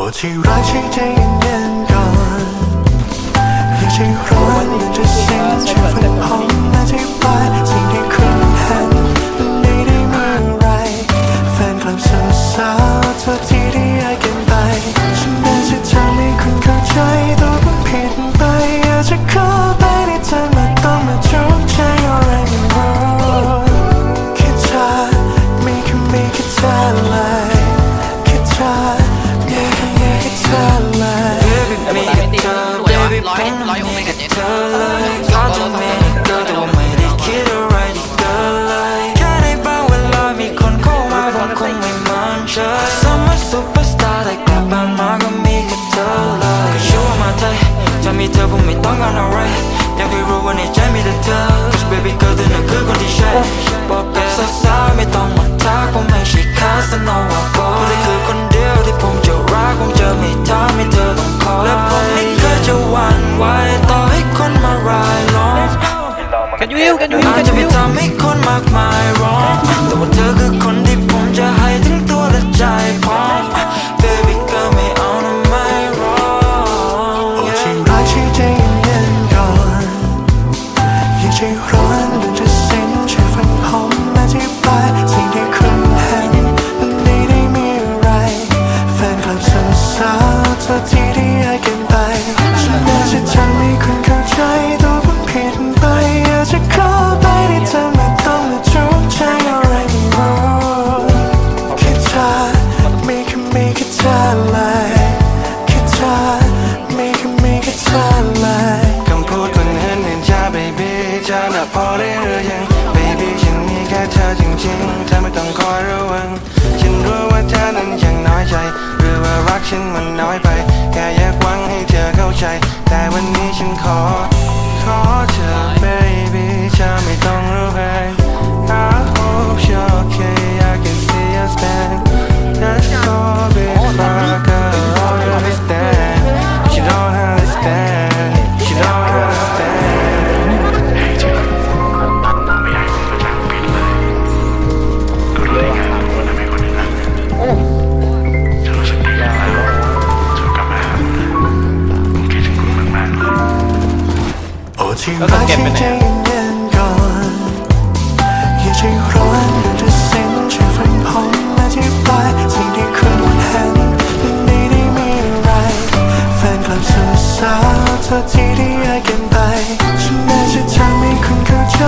อ้ที่รักใช่ใจเย็นก่อนอย่าใจร้อนมันจะสิ้นช่วยฟัง Summer superstar แต่กลับบ้านมาก็มีแค่เธอเลยก็ชัวร์มาไทยจะมีเธอผมไม่ต้องการอะไรอยากให้รู้ว่าในใจมีแต่เธอ Cause baby girl เธอน่ะคือคนที่ใช่บอกกับสาวๆไม่ต้องมาทักผมไม่ใช่คาสโนวาบอยเธอคือคนเดียวที่ผมจะรักผมจะไม่ทำให้เธอต้องคอยและผมไม่เคยจะหวั่นไหวต่อให้คนมารายล้อมกันยูฮิวกันยูฮิวอาจกันจะยูไม่ฮิวทำให้คนมากมายร้องแต่ว่าเธอ จะน่ะพอได้หรือยัง baby ฉันมีแค่เธอจริงๆเธอไม่ต้องคอยระวัง ฉันรู้ว่าเธอนั้นยังน้อยใจ หรือว่ารักฉันมันน้อยไป แค่อยากหวังให้เธอเข้าใจ แต่วันนี้ฉันขอ ขอเธอ baby เธอไม่ต้องรู้ใคร I โอ้ที่รักใช้ใจเย็นๆก่อนอยาใจร้อนมันจะสิ้นช่วยฟังผมอธิบายสิ่งที่คุณเห็นมันไม่ได้มีอะไรแฟนกลับสาวๆโทษทีที่อยากเกินไปฉันน่าจะทำให้คุณเข้าใจ